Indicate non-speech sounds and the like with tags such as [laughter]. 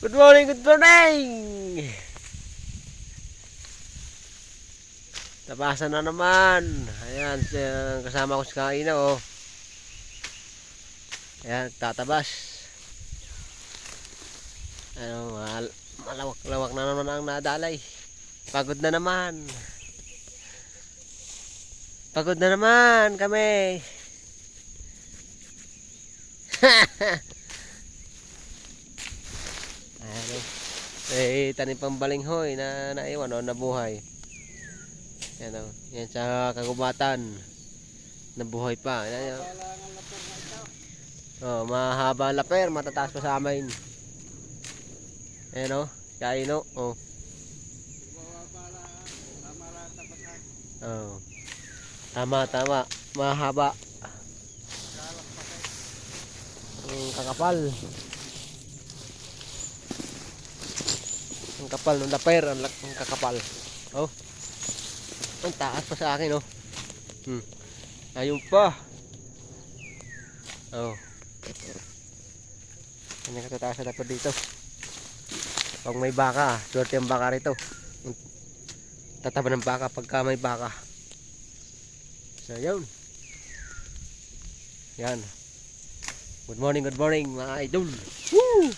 Good morning, good morning! Tabasan na naman. Ayan, kasama ko si Kaina, oh. Ayan, tatabas. Ano, mal malawak-lawak na naman ang nadalay. Pagod na naman. Pagod na naman kami. Ano? [laughs] Eh, tanim pang balinghoy na naiwan o nabuhay. Yan o. Yan sa kagubatan. Nabuhay pa. Yan, yan. Oh, mahaba laper, matataas pa sa amin. Ayan o, kain o. Oh. Tama, tama. Mahaba. Ang kakapal. Ang kapal ng laper, ang, ang kakapal. Oh. Ang taas pa sa akin, oh. Hmm. Ayun pa. Oh. Kanya katataas sa laper dito. Pag may baka, swerte ang baka rito. Tataba ng baka pagka may baka. So, yun. Yan. Good morning, good morning mga idol. Woo!